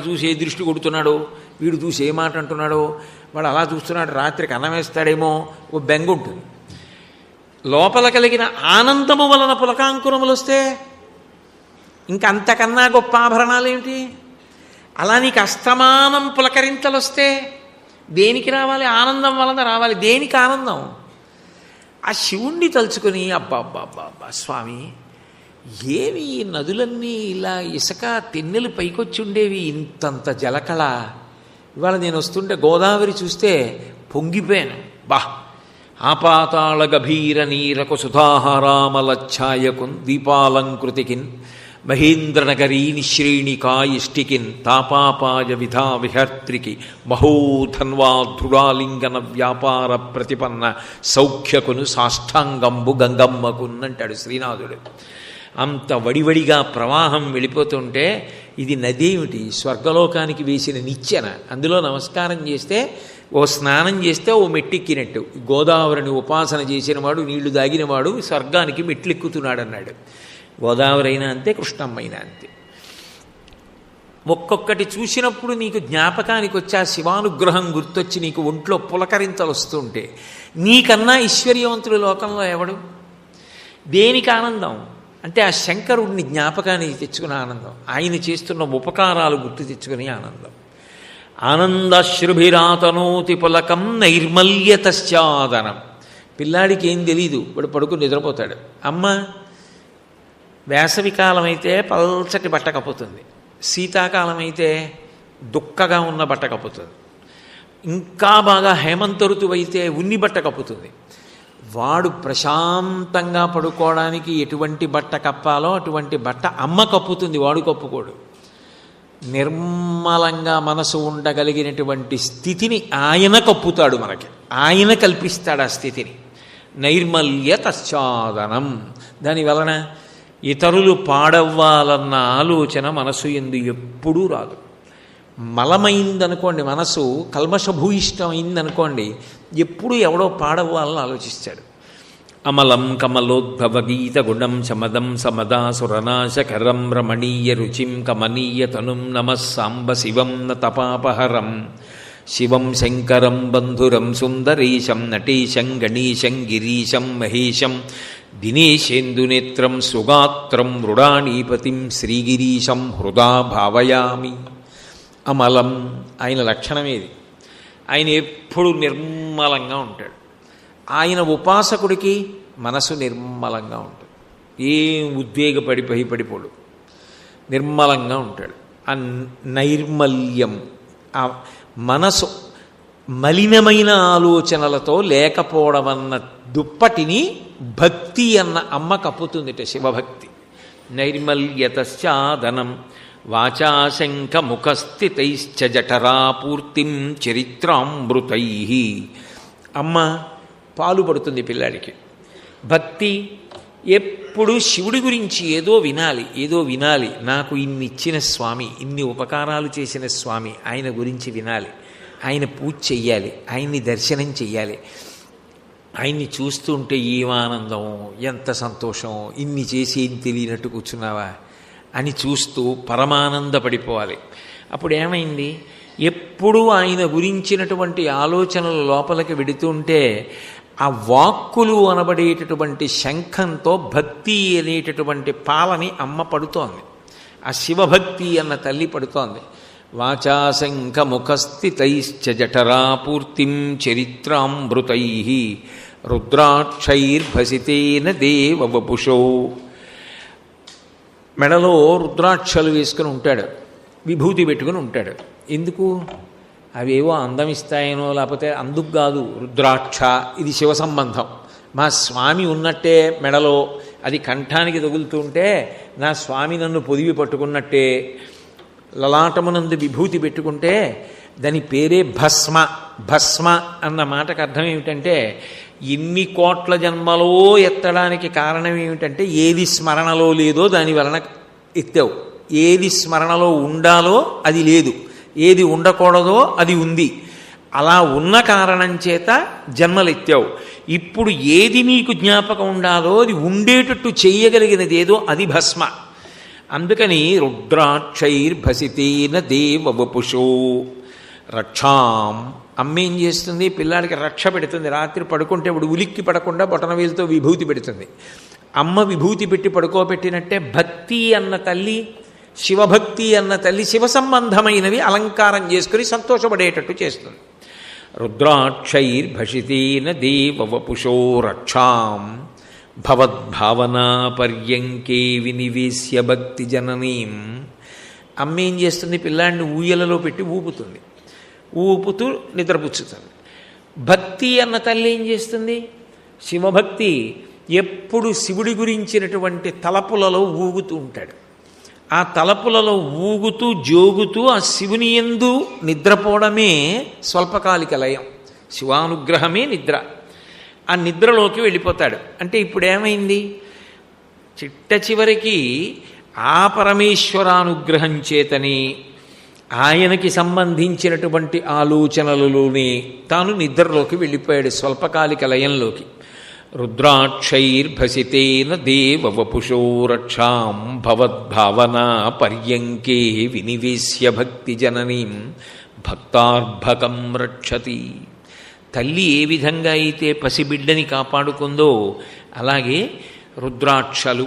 చూసి ఏ దృష్టి కొడుతున్నాడో? వీడు చూసి ఏ మాట అంటున్నాడో? వాడు అలా చూస్తున్నాడు రాత్రికి అన్నం వేస్తాడేమో? ఓ బెంగ ఉంటుంది. లోపల కలిగిన ఆనందము వలన పులకాంకురములు వస్తే ఇంకంతకన్నా గొప్ప ఆభరణాలు ఏమిటి? అలా నీకు అస్తమానం పులకరింతలు వస్తే దేనికి రావాలి? ఆనందం వలన రావాలి. దేనికి ఆనందం? ఆ శివుణ్ణి తలుచుకొని అబ్బా అబ్బా అబ్బా అబ్బా స్వామి ఏవి ఈ నదులన్నీ ఇలా ఇసుక తెన్నెలు పైకొచ్చి ఉండేవి ఇంతంత జలకళ? ఇవాళ నేను వస్తుంటే గోదావరి చూస్తే పొంగిపోయాను. బా! ఆపాతాళ గభీర నీరకు సుధాహారామలఛాయకున్ దీపాలంకృతికిన్ మహేంద్రనగరీ నిశ్రేణికాయిష్టికిన్ తాపాపాయ విధా విహర్త్రికి మహోధన్వాధృడాలింగన వ్యాపార ప్రతిపన్న సౌఖ్యకును సాష్టాంగంబు గంగమ్మకున్ అంటాడు శ్రీనాథుడు. అంత వడివడిగా ప్రవాహం వెళ్ళిపోతుంటే ఇది నదేమిటి స్వర్గలోకానికి వేసిన నిచ్చెన. అందులో నమస్కారం చేస్తే ఓ స్నానం చేస్తే ఓ మెట్టెక్కినట్టు గోదావరిని ఉపాసన చేసినవాడు నీళ్ళు దాగినవాడు స్వర్గానికి మెట్లెక్కుతున్నాడు అన్నాడు గోదావరి అయినా అంతే కృష్ణమ్మైనా అంతే. ఒక్కొక్కటి చూసినప్పుడు నీకు జ్ఞాపకానికి వచ్చి ఆ శివానుగ్రహం గుర్తొచ్చి నీకు ఒంట్లో పులకరింతలు వస్తుంటే నీకన్నా ఐశ్వర్యవంతుడు లోకంలో ఎవడు? దేనికి ఆనందం? అంటే ఆ శంకరుడిని జ్ఞాపకానికి తెచ్చుకునే ఆనందం. ఆయన చేస్తున్న ఉపకారాలు గుర్తు తెచ్చుకునే ఆనందం. ఆనందాశ్రుభిరాతనోతి పులకం నైర్మల్యతశ్చాదనం. పిల్లాడికి ఏం తెలీదు వాడు పడుకుని నిద్రపోతాడు. అమ్మ వేసవికాలం అయితే పల్చటి బట్ట కప్పుతుంది. శీతాకాలం అయితే దుక్కగా ఉన్న బట్ట కప్పుతుంది. ఇంకా బాగా హేమంత ఋతువు అయితే ఉన్ని బట్ట కప్పుతుంది. వాడు ప్రశాంతంగా పడుకోవడానికి ఎటువంటి బట్ట కప్పాలో అటువంటి బట్ట అమ్మ కప్పుతుంది వాడు కప్పుకోడు. నిర్మలంగా మనసు ఉండగలిగినటువంటి స్థితిని ఆయన కప్పుతాడు మనకి. ఆయన కల్పిస్తాడు ఆ స్థితిని. నైర్మల్య తశ్చాదనం దాని వలన ఇతరులు పాడవ్వాలన్న ఆలోచన మనసు ఎందు ఎప్పుడూ రాదు. మలమైందనుకోండి మనసు కల్మషభూయిష్టమైందనుకోండి ఎప్పుడు ఎవడో పాడవ్వాలని ఆలోచిస్తాడు. అమలం కమలోద్భవ గీత గుణం శమదం సమదా సురనాశకరం రమణీయ రుచిం కమనీయ తనుం నమ సాంబ శివం న తపాపహరం. శివం శంకరం బంధురం సుందరీశం నటీశం గణీశం గిరీశం మహేశం దినేశేందునేత్రం సుగాత్రం మృడాణీపతిం శ్రీగిరీశం హృదా భావయామి. అమలం ఆయన లక్షణమేది ఆయన ఎప్పుడు నిర్మలంగా ఉంటాడు. ఆయన ఉపాసకుడికి మనసు నిర్మలంగా ఉంటుంది. ఏం ఉద్వేగపడి భయపడిపోడు. నిర్మలంగా ఉంటాడు. ఆ నైర్మల్యం ఆ మనసు మలినమైన ఆలోచనలతో లేకపోవడం అన్న దుప్పటిని భక్తి అన్న అమ్మ కప్పుతుందిట శివభక్తి. నైర్మల్యతశ్చాదనం వాచాశంఖముఖస్థితైశ్చ జఠరాపూర్తిం చరిత్రామృతై. అమ్మ పాలు పడుతుంది పిల్లాడికి. భక్తి ఎప్పుడు శివుడి గురించి ఏదో వినాలి ఏదో వినాలి. నాకు ఇన్ని ఇచ్చిన స్వామి ఇన్ని ఉపకారాలు చేసిన స్వామి ఆయన గురించి వినాలి. ఆయన పూజ చెయ్యాలి ఆయన్ని దర్శనం చెయ్యాలి. ఆయన్ని చూస్తుంటే ఏమానందం ఆనందం ఎంత సంతోషం ఇన్ని చేసి ఏం తెలియనట్టు కూర్చున్నావా? అని చూస్తూ పరమానందపడిపోవాలి. అప్పుడు ఏమైంది? ఎప్పుడూ ఆయన గురించినటువంటి ఆలోచనలు లోపలికి వెడుతుంటే ఆ వాక్కులు అనబడేటటువంటి శంఖంతో భక్తి అనేటటువంటి పాలని అమ్మ పడుతోంది. ఆ శివభక్తి అన్న తల్లి పడుతోంది. వాచాశంఖముఖస్థితైశ్చ జఠరాపూర్తిం చరిత్రామృతై రుద్రాక్షైర్భసితేన దేవవపుషో. మెడలో రుద్రాక్షలు వేసుకుని ఉంటాడు. విభూతి పెట్టుకుని ఉంటాడు. ఎందుకు? అవేవో అందం ఇస్తాయనో లేకపోతే అందుకు కాదు. రుద్రాక్ష ఇది శివ సంబంధం. మా స్వామి ఉన్నట్టే మెడలో. అది కంఠానికి తగులుతుంటే నా స్వామి నన్ను పొదివి పట్టుకున్నట్టే. లలాటమునందు విభూతి పెట్టుకుంటే దాని పేరే భస్మ భస్మ అన్న మాటకు అర్థం ఏమిటంటే ఎన్ని కోట్ల జన్మలో ఎత్తడానికి కారణం ఏమిటంటే ఏది స్మరణలో లేదో దాని వలన ఎత్తావు. ఏది స్మరణలో ఉండాలో అది లేదు. ఏది ఉండకూడదో అది ఉంది. అలా ఉన్న కారణం చేత జన్మలెత్తావు ఇప్పుడు ఏది నీకు జ్ఞాపకం ఉండాలో అది ఉండేటట్టు చేయగలిగినది ఏదో అది భస్మ. అందుకని రుద్రాక్షైర్భసితేన దేవవపుషో. రక్షాం అమ్మ ఏం చేస్తుంది? పిల్లాడికి రక్ష పెడుతుంది. రాత్రి పడుకుంటే ఇప్పుడు ఉలిక్కి పడకుండా బొటనవేలుతో విభూతి పెడుతుంది. అమ్మ విభూతి పెట్టి పడుకోబెట్టినట్టే భక్తి అన్న తల్లి శివభక్తి అన్న తల్లి శివ సంబంధమైనవి అలంకారం చేసుకుని సంతోషపడేటట్టు చేస్తుంది. రుద్రాక్షైర్భషితేన దేవవపుషో రక్షాం భవద్భావనా పర్యంకే వినివేశ్య భక్తి జననీం. అమ్మ ఏం చేస్తుంది? పిల్లాడిని ఊయలలో పెట్టి ఊపుతుంది. ఊపుతూ నిద్రపుచ్చుతుంది భక్తి అన్న తల్లి ఏం చేస్తుంది? శివభక్తి ఎప్పుడు శివుడి గురించినటువంటి తలపులలో ఊగుతూ ఉంటాడు. ఆ తలపులలో ఊగుతూ జోగుతూ ఆ శివుని ఎందు నిద్రపోవడమే స్వల్పకాలిక లయం. శివానుగ్రహమే నిద్ర. ఆ నిద్రలోకి వెళ్ళిపోతాడు. అంటే ఇప్పుడు ఏమైంది చిట్ట చివరికి ఆ పరమేశ్వరానుగ్రహం చేతని ఆయనకి సంబంధించినటువంటి ఆలోచనలలోనే తాను నిద్రలోకి వెళ్ళిపోయాడు స్వల్పకాలిక లయంలోకి. రుద్రాక్షైర్భసితేన దేవవపుషో రక్షాం భవద్భావనా పర్యంకే వినివేశ్య భక్తి జననీం భక్తార్భకం రక్షతి. తల్లి ఏ విధంగా అయితే పసిబిడ్డని కాపాడుకుందో అలాగే రుద్రాక్షలు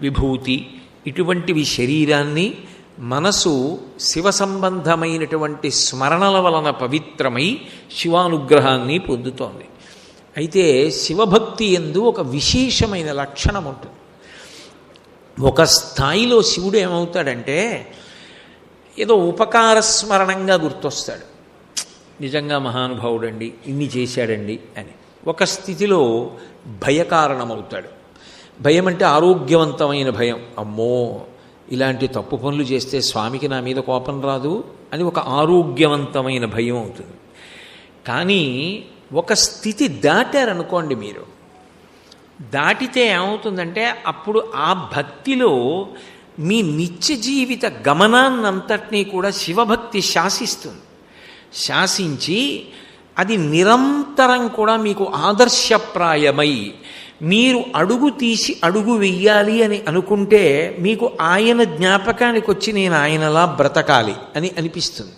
విభూతి ఇటువంటివి శరీరాన్ని మనసు శివ సంబంధమైనటువంటి స్మరణల వలన పవిత్రమై శివానుగ్రహాన్ని పొందుతోంది. అయితే శివభక్తి ఎందు ఒక విశేషమైన లక్షణం ఉంటుంది. ఒక స్థాయిలో శివుడు ఏమవుతాడంటే ఏదో ఉపకార స్మరణంగా గుర్తొస్తాడు. నిజంగా మహానుభావుడండి ఇన్ని చేశాడండి అని. ఒక స్థితిలో భయకారణమవుతాడు. భయం అంటే ఆరోగ్యవంతమైన భయం. అమ్మో ఇలాంటి తప్పు పనులు చేస్తే స్వామికి నా మీద కోపం రాదు అని ఒక ఆరోగ్యవంతమైన భయం అవుతుంది. కానీ ఒక స్థితి దాటారనుకోండి మీరు. దాటితే ఏమవుతుందంటే అప్పుడు ఆ భక్తిలో మీ నిత్య జీవిత గమనాన్నంతటినీ కూడా శివభక్తి శాసిస్తుంది. శాసించి అది నిరంతరం కూడా మీకు ఆదర్శప్రాయమై మీరు అడుగు తీసి అడుగు వెయ్యాలి అని అనుకుంటే మీకు ఆయన జ్ఞాపకానికి వచ్చి నేను ఆయనలా బ్రతకాలి అని అనిపిస్తుంది.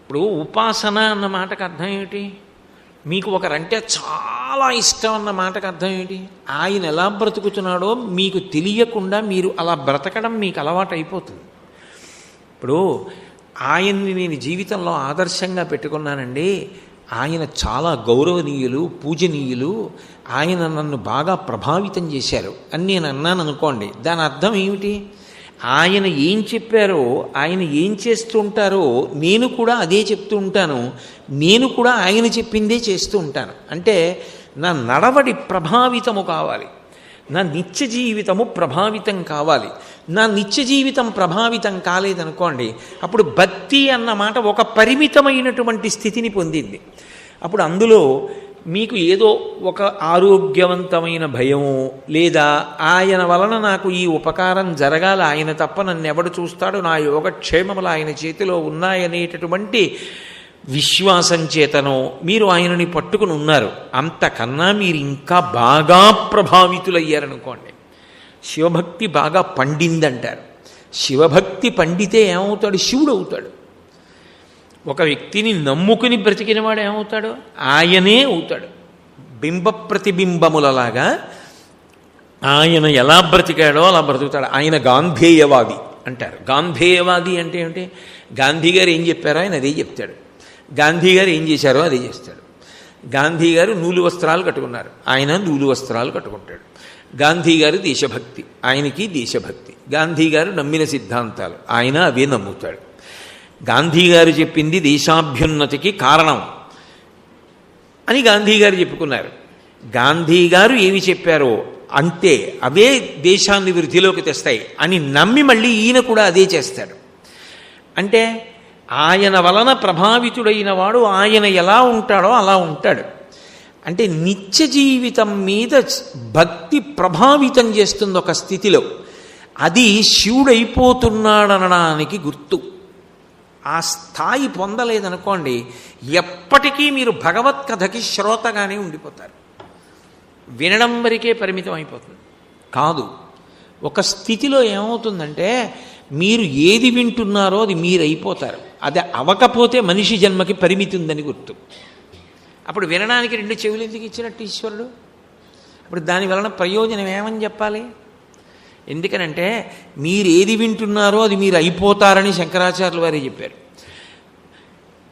ఇప్పుడు ఉపాసన అన్న మాటకు అర్థం ఏమిటి? మీకు ఒకరంటే చాలా ఇష్టం అన్న మాటకు అర్థం ఏంటి ఆయన ఎలా బ్రతుకుతున్నాడో మీకు తెలియకుండా మీరు అలా బ్రతకడం మీకు అలవాటు అయిపోతుంది. ఇప్పుడు ఆయన్ని నేను జీవితంలో ఆదర్శంగా పెట్టుకున్నానండి. ఆయన చాలా గౌరవనీయులు పూజనీయులు. ఆయన నన్ను బాగా ప్రభావితం చేశారు. అని నేను అన్నాను అనుకోండి. దాని అర్థం ఏమిటి? ఆయన ఏం చెప్పారో ఆయన ఏం చేస్తూ ఉంటారో నేను కూడా అదే చెప్తూ ఉంటాను. నేను కూడా ఆయన చెప్పిందే చేస్తూ ఉంటాను. అంటే నా నడవడి ప్రభావితము కావాలి. నా నిత్య జీవితము ప్రభావితం కావాలి. నా నిత్య జీవితం ప్రభావితం కాలేదనుకోండి అప్పుడు భక్తి అన్నమాట ఒక పరిమితమైనటువంటి స్థితిని పొందింది. అప్పుడు అందులో మీకు ఏదో ఒక ఆరోగ్యవంతమైన భయము లేదా ఆయన వలన నాకు ఈ ఉపకారం జరగాలి ఆయన తప్ప నన్ను ఎవడు చూస్తాడు నా యోగక్షేమములు ఆయన చేతిలో ఉన్నాయనేటటువంటి విశ్వాసం చేతనో మీరు ఆయనని పట్టుకుని ఉన్నారు. అంతకన్నా మీరు ఇంకా బాగా ప్రభావితులయ్యారనుకోండి. శివభక్తి బాగా పండిందంటారు. శివభక్తి పండితే ఏమవుతాడు? శివుడు అవుతాడు. ఒక వ్యక్తిని నమ్ముకుని బ్రతికినవాడు ఏమవుతాడు? ఆయనే అవుతాడు. బింబ ప్రతిబింబములలాగా ఆయన ఎలా బ్రతికాడో అలా బ్రతుకుతాడు. ఆయన గాంధేయవాది అంటారు. గాంధేయవాది అంటే ఏమిటి? గాంధీ గారు ఏం చెప్పారో ఆయన అదే చెప్తాడు. గాంధీ గారు ఏం చేశారో అదే చేస్తాడు. గాంధీ గారు నూలు వస్త్రాలు కట్టుకున్నారు. ఆయన నూలు వస్త్రాలు కట్టుకుంటాడు. గాంధీ గారు దేశభక్తి ఆయనకి దేశభక్తి. గాంధీ గారు నమ్మిన సిద్ధాంతాలు ఆయన అవే నమ్ముతాడు. గాంధీ గారు చెప్పింది దేశాభ్యున్నతికి కారణం అని గాంధీ గారు చెప్పుకున్నారు. గాంధీ గారు ఏమి చెప్పారో అంతే అవే దేశాన్ని వృద్ధిలోకి తెస్తాయి అని నమ్మి మళ్ళీ ఈయన కూడా అదే చేస్తాడు. అంటే ఆయన వలన ప్రభావితుడైన వాడు ఆయన ఎలా ఉంటాడో అలా ఉంటాడు. అంటే నిత్య జీవితం మీద భక్తి ప్రభావితం చేస్తుంది ఒక స్థితిలో. అది శివుడైపోతున్నాడనడానికి గుర్తు. ఆ స్థాయి పొందలేదనుకోండి ఎప్పటికీ మీరు భగవత్ కథకి శ్రోతగానే ఉండిపోతారు. వినడం వరకే పరిమితం అయిపోతుంది కాదు ఒక స్థితిలో ఏమవుతుందంటే మీరు ఏది వింటున్నారో అది మీరు అయిపోతారు అది అవకపోతే మనిషి జన్మకి పరిమితి ఉందని గుర్తు. అప్పుడు వినడానికి రెండు చెవులు ఎందుకు ఇచ్చినట్టు ఈశ్వరుడు? అప్పుడు దాని వలన ప్రయోజనం ఏమని చెప్పాలి? ఎందుకనంటే మీరు ఏది వింటున్నారో అది మీరు అయిపోతారని శంకరాచార్యులు వారే చెప్పారు.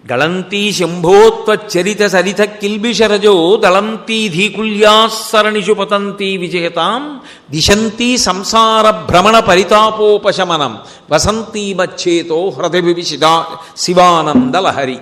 గళంతీ శంభోత్వచరిత సరిత కిల్బిషరజో దళంతీ ధీకుల్యాసరణిషు పతంతీ విజయతాం దిశంతీ సంసార భ్రమణ పరితాపోపశమనం వసంతీ మచ్చేతో శిదా శివానందలహరి.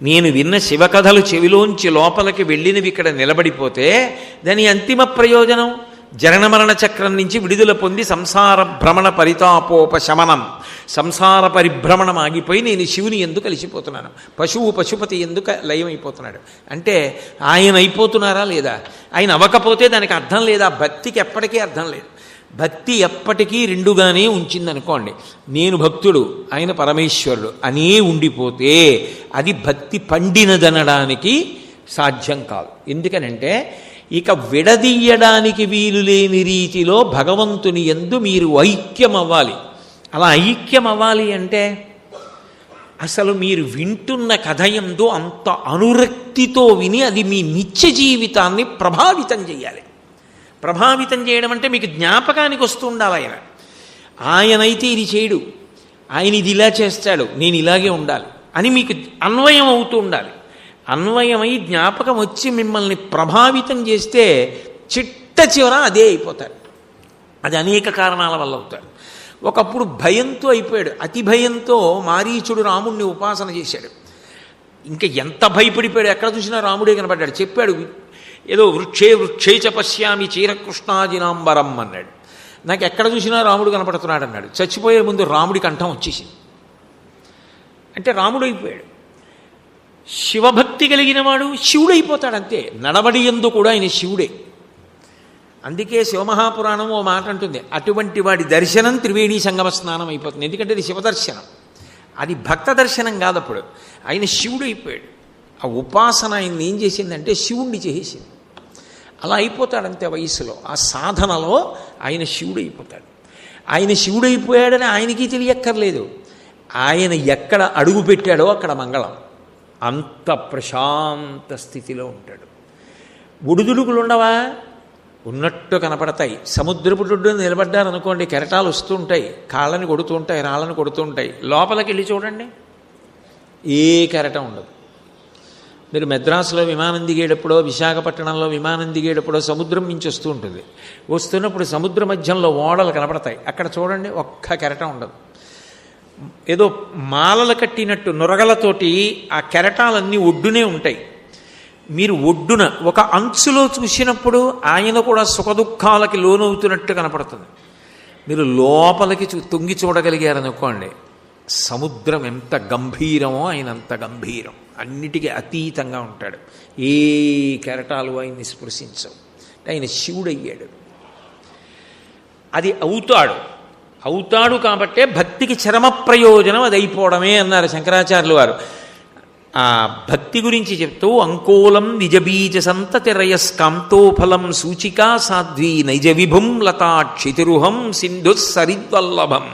నేను విన్న శివకథలు చెవిలోంచి లోపలికి వెళ్ళినవి ఇక్కడ నిలబడిపోతే దాని అంతిమ ప్రయోజనం? జననమరణ చక్రం నుంచి విడుదల పొంది సంసార భ్రమణ పరితాపోపశమనం. సంసార పరిభ్రమణం ఆగిపోయి నేను శివుని ఎందుకు కలిసిపోతున్నాను. పశువు పశుపతి ఎందుకు లయమైపోతున్నాడు. అంటే ఆయన అయిపోతున్నారా లేదా? ఆయన అవ్వకపోతే దానికి అర్థం లేదా? భక్తికి ఎప్పటికీ అర్థం లేదు. భక్తి ఎప్పటికీ రెండుగానే ఉంచిందనుకోండి. నేను భక్తుడు ఆయన పరమేశ్వరుడు అనే ఉండిపోతే అది భక్తి పండినదనడానికి సాధ్యం కాదు. ఎందుకనంటే ఇక విడదీయడానికి వీలు లేని రీతిలో భగవంతుని ఎందు మీరు ఐక్యం అవ్వాలి అలా ఐక్యం అవ్వాలి అంటే అసలు మీరు వింటున్న కథ ఎందు అంత అనురక్తితో విని అది మీ నిత్య జీవితాన్ని ప్రభావితం చేయాలి. ప్రభావితం చేయడం అంటే మీకు జ్ఞాపకానికి వస్తూ ఉండాలి ఆయన. ఆయనైతే ఇది చేయడు. ఆయన ఇది ఇలా చేస్తాడు నేను ఇలాగే ఉండాలి అని మీకు అన్వయం అవుతూ ఉండాలి. అన్వయమై జ్ఞాపకం వచ్చి మిమ్మల్ని ప్రభావితం చేస్తే చిట్ట చివర అదే అయిపోతారు అది అనేక కారణాల వల్ల అవుతారు ఒకప్పుడు భయంతో అయిపోయాడు. అతి భయంతో మారీచుడు రాముణ్ణి ఉపాసన చేశాడు. ఇంకా ఎంత భయపడిపోయాడు? ఎక్కడ చూసినా రాముడే కనపడ్డాడు. చెప్పాడు ఏదో వృక్షే వృక్షే చ పశ్యామి చీరకృష్ణాజినాంబరం అన్నాడు. నాకు ఎక్కడ చూసినా రాముడు కనపడుతున్నాడు అన్నాడు. చచ్చిపోయే ముందు రాముడి కంఠం వచ్చేసింది. అంటే రాముడు అయిపోయాడు శివభక్తి కలిగిన వాడు శివుడైపోతాడంతే. నడవడి ఎందు కూడా ఆయన శివుడే. అందుకే శివమహాపురాణం ఓ మాట అంటుంది అటువంటి వాడి దర్శనం త్రివేణి సంగమ స్నానం అయిపోతుంది. ఎందుకంటే అది శివదర్శనం అది భక్త దర్శనం కాదు అప్పుడు ఆయన శివుడు అయిపోయాడు ఆ ఉపాసన ఆయన్ని ఏం చేసిందంటే శివుణ్ణి చేసేసింది. అలా అయిపోతాడంతే వయసులో. ఆ సాధనలో ఆయన శివుడు అయిపోతాడు ఆయన శివుడైపోయాడని ఆయనకి తెలియక్కర్లేదు. ఆయన ఎక్కడ అడుగు పెట్టాడో అక్కడ మంగళం. అంత ప్రశాంత స్థితిలో ఉంటాడు. ఒడిదుడుకులు ఉండవా ఉన్నట్టు కనపడతాయి. సముద్రపు ఒడ్డున నిలబడ్డారనుకోండి కెరటాలు వస్తూ ఉంటాయి కాళ్ళని కొడుతూ ఉంటాయి రాళ్ళని కొడుతూ ఉంటాయి లోపలికి వెళ్ళి చూడండి. ఏ కెరటం ఉండదు. మీరు మెద్రాసులో విమానం దిగేటప్పుడో విశాఖపట్నంలో విమానం దిగేటప్పుడో సముద్రం నుంచి వస్తూ ఉంటుంది. వస్తున్నప్పుడు సముద్ర మధ్యంలో ఓడలు కనపడతాయి. అక్కడ చూడండి ఒక్క కెరటం ఉండదు. ఏదో మాలలు కట్టినట్టు నురగలతోటి ఆ కెరటాలన్నీ ఒడ్డునే ఉంటాయి. మీరు ఒడ్డున ఒక అంచులో చూసినప్పుడు ఆయన కూడా సుఖదుఖాలకి లోనవుతున్నట్టు కనపడుతుంది. మీరు లోపలికి చూ తొంగి చూడగలిగారనుకోండి సముద్రం ఎంత గంభీరమో ఆయన అంత గంభీరం. అన్నిటికీ అతీతంగా ఉంటాడు. ఏ కెరటాలు ఆయన్ని స్పృశించవు. ఆయన శివుడయ్యాడు. అది అవుతాడు. అవుతాడు కాబట్టే భక్తికి చరమ ప్రయోజనం అది అయిపోవడమే అన్నారు శంకరాచార్యులు వారు. ఆ భక్తి గురించి చెప్తూ అంకోలం నిజబీజ సంతతి రయస్కాంతోఫలం సూచికా సాధ్వీ నైజ విభుం లతాక్షితిరుహం సింధు సరిద్వల్లభం.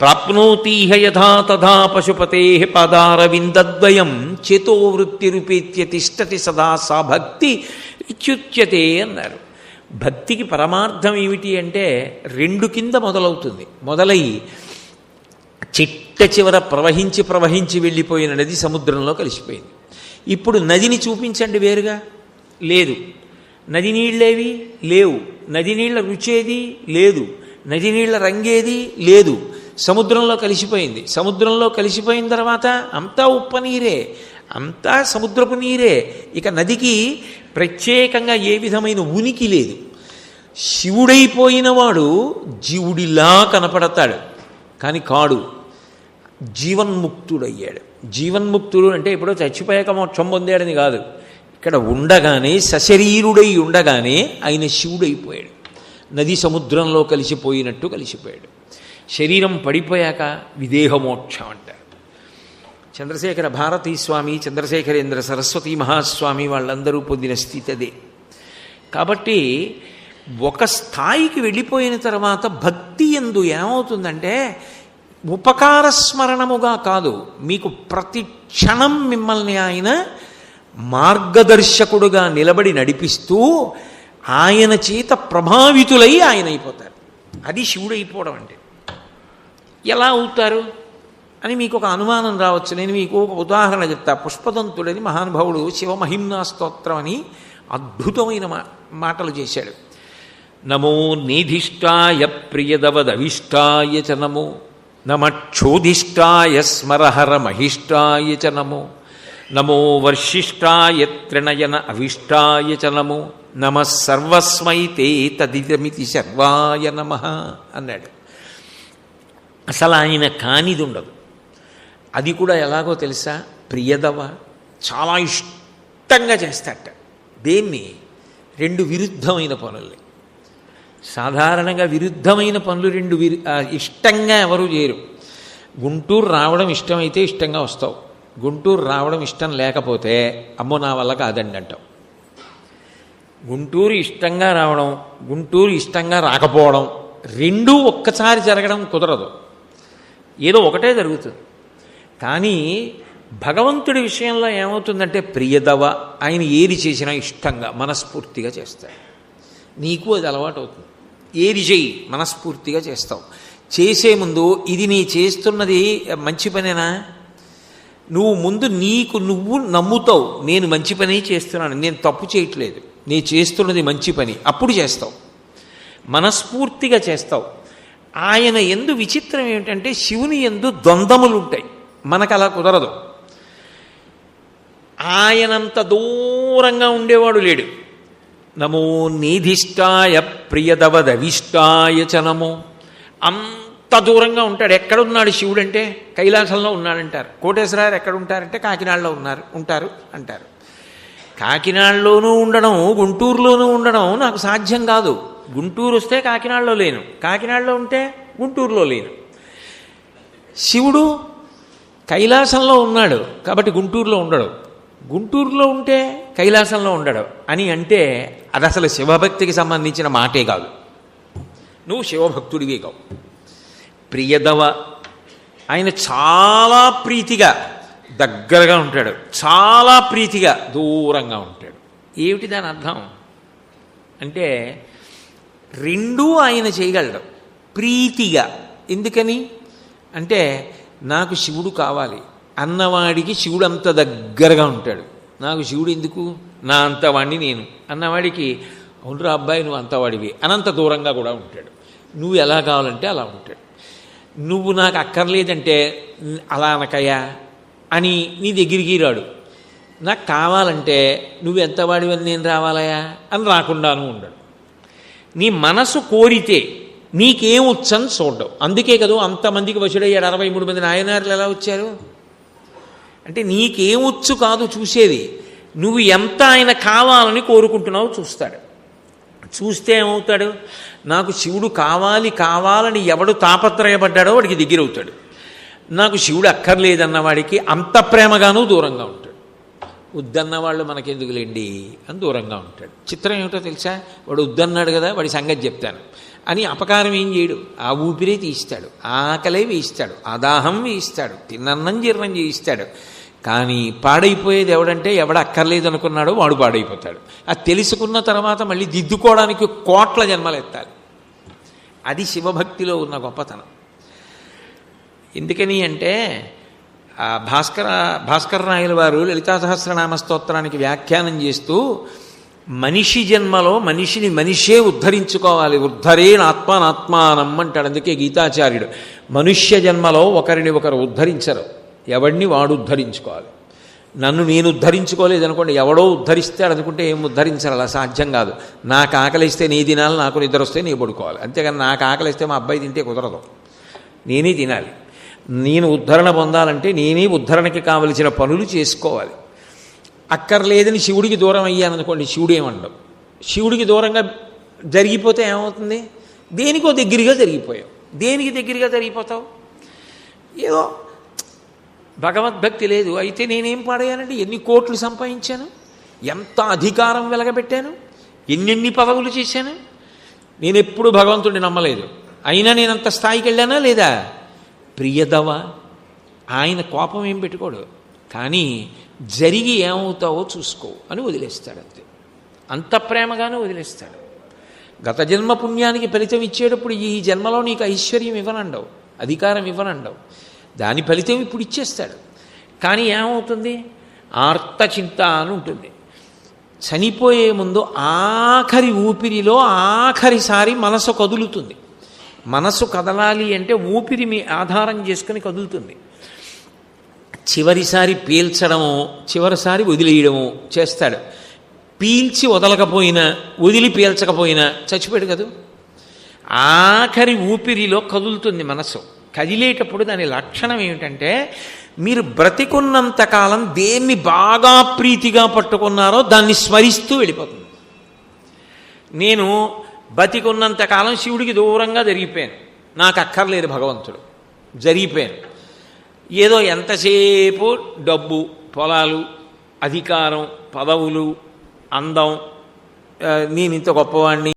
ప్రాప్నోతీహ యథా తథా పశుపతే పదారవిందద్వయం పాదారవిందద్వయం చేతోవృత్తిరుపేత్య తిష్టతి సదా సా భక్తి ఇచ్యుచ్యతే అన్నారు. భక్తికి పరమార్థం ఏమిటి అంటే రెండు కింద మొదలవుతుంది. మొదలై చిట్ట చివర ప్రవహించి ప్రవహించి వెళ్ళిపోయిన నది సముద్రంలో కలిసిపోయింది. ఇప్పుడు నదిని చూపించండి వేరుగా. లేదు. నది నీళ్ళేవి? లేవు. నది నీళ్ళ రుచేది లేదు. నది నీళ్ళ రంగేది లేదు. సముద్రంలో కలిసిపోయింది. సముద్రంలో కలిసిపోయిన తర్వాత అంతా ఉప్ప నీరే. అంతా సముద్రపు నీరే. ఇక నదికి ప్రత్యేకంగా ఏ విధమైన ఉనికి లేదు. శివుడైపోయినవాడు జీవుడిలా కనపడతాడు. కానీ కాడు జీవన్ముక్తుడయ్యాడు. జీవన్ముక్తుడు అంటే ఇప్పుడు చచ్చిపోయాక మోక్షం పొందాడని కాదు. ఇక్కడ ఉండగానే సశరీరుడై ఉండగానే ఆయన శివుడైపోయాడు. నది సముద్రంలో కలిసిపోయినట్టు కలిసిపోయాడు. శరీరం పడిపోయాక విదేహమోక్షం అంటారు చంద్రశేఖర భారతీ స్వామి చంద్రశేఖరేంద్ర సరస్వతి మహాస్వామి వాళ్ళందరూ పొందిన స్థితి అదే. కాబట్టి ఒక స్థాయికి వెళ్ళిపోయిన తర్వాత భక్తి ఎందు ఏమవుతుందంటే ఉపకార స్మరణముగా కాదు మీకు ప్రతి క్షణం మిమ్మల్ని ఆయన మార్గదర్శకుడుగా నిలబడి నడిపిస్తూ ఆయన చేత ప్రభావితులై ఆయన అయిపోతారు. అది శివుడైపోవడం అంటే. ఎలా అవుతారు? అని మీకు ఒక అనుమానం రావచ్చు. నేను మీకు ఒక ఉదాహరణ చెప్తా. పుష్పదంతుడని మహానుభావుడు శివమహిమ్నా స్తోత్రం అని అద్భుతమైన మా మాటలు చేశాడు. నమో నిధిష్టాయ ప్రియదవదవిష్టాయ చ నమో. నమక్షోధిష్టాయ స్మరహర మహిష్టాయ చ నమో. నమో వర్షిష్టాయ త్రిణయన అవిష్టాయ చ నమో. నమ సర్వస్మై తే తదిదమితి సర్వాయ నమ అన్నాడు. అసలు ఆయన కానిది ఉండదు అది కూడా ఎలాగో తెలుసా? ప్రియదవ చాలా ఇష్టంగా చేస్తాట దేన్ని? రెండు విరుద్ధమైన పనుల్ని. సాధారణంగా విరుద్ధమైన పనులు రెండు విరు ఇష్టంగా ఎవరు చేయరు. గుంటూరు రావడం ఇష్టమైతే ఇష్టంగా వస్తావు. గుంటూరు రావడం ఇష్టం లేకపోతే అమ్మో నా వల్ల కాదండి అంటావు. గుంటూరు ఇష్టంగా రావడం గుంటూరు ఇష్టంగా రాకపోవడం రెండూ ఒక్కసారి జరగడం కుదరదు. ఏదో ఒకటే జరుగుతుంది. కానీ భగవంతుడి విషయంలో ఏమవుతుందంటే ప్రియదవ ఆయన ఏది చేసినా ఇష్టంగా మనస్ఫూర్తిగా చేస్తాడు. నీకు అది అలవాటు అవుతుంది ఏది చేయి మనస్ఫూర్తిగా చేస్తావు. చేసే ముందు ఇది నీ చేస్తున్నది మంచి పనేనా? నువ్వు ముందు నీకు నువ్వు నమ్ముతావు నేను మంచి పని చేస్తున్నాను నేను తప్పు చేయట్లేదు నీ చేస్తున్నది మంచి పని అప్పుడు చేస్తావు. మనస్ఫూర్తిగా చేస్తావు. ఆయన ఎందు విచిత్రం ఏమిటంటే శివుని ఎందు ద్వంద్వములు ఉంటాయి మనకు అలా కుదరదు. ఆయనంత దూరంగా ఉండేవాడు లేడు. నమో నీధిష్టాయ ప్రియదవదవిష్టాయ చ నమో. అంత దూరంగా ఉంటాడు. ఎక్కడున్నాడు శివుడు అంటే కైలాసంలో ఉన్నాడంటారు. కోటేశ్వరారు ఎక్కడ ఉంటారంటే కాకినాడలో ఉన్నారు ఉంటారు అంటారు. కాకినాడలోనూ ఉండడం గుంటూరులోనూ ఉండడం నాకు సాధ్యం కాదు. గుంటూరు వస్తే కాకినాడలో లేను. కాకినాడలో ఉంటే గుంటూరులో లేను. శివుడు కైలాసంలో ఉన్నాడు. కాబట్టి గుంటూరులో ఉండడు. గుంటూరులో ఉంటే కైలాసంలో ఉండడు. అని అంటే అది అసలు శివభక్తికి సంబంధించిన మాటే కాదు. నువ్వు శివభక్తుడివి కావు. ప్రియదవ. ఆయన చాలా ప్రీతిగా దగ్గరగా ఉంటాడు. చాలా ప్రీతిగా దూరంగా ఉంటాడు. ఏమిటి దాని అర్థం? అంటే రెండూ ఆయన చేయగలడు. ప్రీతిగా. ఎందుకని? అంటే నాకు శివుడు కావాలి. అన్నవాడికి శివుడు అంత దగ్గరగా ఉంటాడు. నాకు శివుడు ఎందుకు? నా అంతవాడిని నేను. అన్నవాడికి అవునురా అబ్బాయి నువ్వు అంతవాడివి. అనంత దూరంగా కూడా ఉంటాడు. నువ్వు ఎలా కావాలంటే అలా ఉంటాడు. నువ్వు నాకు అక్కర్లేదంటే అలా అనకయ్యా అని నీ దగ్గరికి రాడు. నాకు కావాలంటే నువ్వు ఎంతవాడివని నేను రావాలయా అని రాకుండాను ఉండడు. నీ మనసు కోరితే నీకేం వచ్చని చూడడం. అందుకే కదా అంతమందికి వశుడయ్యాడు. అరవై మూడు మంది నాయనార్లు ఎలా వచ్చారు? అంటే నీకేం వచ్చు కాదు చూసేది. నువ్వు ఎంత ఆయన కావాలని కోరుకుంటున్నావు చూస్తాడు. చూస్తే ఏమవుతాడు? నాకు శివుడు కావాలి కావాలని ఎవడు తాపత్రయపడ్డాడో వాడికి దగ్గర అవుతాడు. నాకు శివుడు అక్కర్లేదన్న వాడికి అంత ప్రేమగానూ దూరంగా ఉంటాడు. వద్దన్న వాళ్ళు మనకెందుకులేండి అని దూరంగా ఉంటాడు. చిత్రం ఏమిటో తెలుసా? వాడు వద్దన్నాడు కదా వాడి సంగతి చెప్తాను. అని అపకారం ఏం చేయడు. ఆ ఊపిరే తీయిస్తాడు. ఆకలే వేయిస్తాడు. అదాహం వేయిస్తాడు. తిన్నన్నం జీర్ణం చేయిస్తాడు. కానీ పాడైపోయేది ఎవడంటే ఎవడ అక్కర్లేదు అనుకున్నాడో వాడు పాడైపోతాడు. అది తెలుసుకున్న తర్వాత మళ్ళీ దిద్దుకోవడానికి కోట్ల జన్మలు ఎత్తాలి. అది శివభక్తిలో ఉన్న గొప్పతనం. ఎందుకని అంటే ఆ భాస్కర భాస్కర రాయల వారు లలితా సహస్రనామ స్తోత్రానికి వ్యాఖ్యానం చేస్తూ మనిషి జన్మలో మనిషిని మనిషే ఉద్ధరించుకోవాలి. ఉద్ధరేణ ఆత్మానాత్మానం అంటాడు. అందుకే గీతాచార్యుడు మనుష్య జన్మలో ఒకరిని ఒకరు ఉద్ధరించరు. ఎవడిని వాడు ఉద్ధరించుకోవాలి. నన్ను నేను ఉద్ధరించుకోలేదు అనుకోండి ఎవడో ఉద్ధరిస్తాడు అనుకుంటే ఏం ఉద్ధరించాలి అలా సాధ్యం కాదు. నాకు ఆకలిస్తే నీ తినాలి నాకు నిద్ర వస్తే నీ పడుకోవాలి. అంతేగాని నాకు ఆకలిస్తే మా అబ్బాయి తింటే కుదరదు. నేనే తినాలి. నేను ఉద్ధరణ పొందాలంటే నేనే ఉద్ధరణకి కావలసిన పనులు చేసుకోవాలి. అక్కర్లేదని శివుడికి దూరం అయ్యాననుకోండి శివుడు ఏమండవు శివుడికి దూరంగా జరిగిపోతే ఏమవుతుంది? దేనికో దగ్గరగా జరిగిపోయావు. దేనికి దగ్గరగా జరిగిపోతావు? ఏదో భగవద్భక్తి లేదు. అయితే నేనేం పాడేయానండి ఎన్ని కోట్లు సంపాదించాను? ఎంత అధికారం వెలగబెట్టాను? ఎన్నెన్ని పదవులు చేశాను? నేను ఎప్పుడు భగవంతుడిని నమ్మలేదు. అయినా నేను అంత స్థాయికి వెళ్ళానా లేదా? ప్రియదవ ఆయన కోపం ఏం పెట్టుకోడు. కానీ జరిగి ఏమవుతావో చూసుకో అని వదిలేస్తాడు అంతే. అంత ప్రేమగానే వదిలేస్తాడు. గత జన్మ పుణ్యానికి ఫలితం ఇచ్చేటప్పుడు ఈ జన్మలో నీకు ఐశ్వర్యం ఇవ్వనండవు అధికారం ఇవ్వనండవు. దాని ఫలితం ఇప్పుడు ఇచ్చేస్తాడు. కానీ ఏమవుతుంది? ఆర్తచింత అని ఉంటుంది. చనిపోయే ముందు ఆఖరి ఊపిరిలో ఆఖరిసారి మనసు కదులుతుంది. మనసు కదలాలి అంటే ఊపిరి మీ ఆధారం చేసుకుని కదులుతుంది. చివరిసారి పీల్చడము చివరిసారి వదిలేయడము చేస్తాడు. పీల్చి వదలకపోయినా వదిలి పీల్చకపోయినా చచ్చిపోయాడు కదూ? ఆఖరి ఊపిరిలో కదులుతుంది మనసు. కదిలేటప్పుడు దాని లక్షణం ఏమిటంటే మీరు బ్రతికున్నంతకాలం దేన్ని బాగా ప్రీతిగా పట్టుకున్నారో దాన్ని స్మరిస్తూ వెళ్ళిపోతుంది. నేను బతికున్నంతకాలం శివుడికి దూరంగా జరిగిపోయాను. నాకు అక్కర్లేదు భగవంతుడు. జరిగిపోయాను. ఏదో ఎంతసేపు డబ్బు పొలాలు అధికారం పదవులు అందం నేను ఇంత గొప్పవాణ్ణి.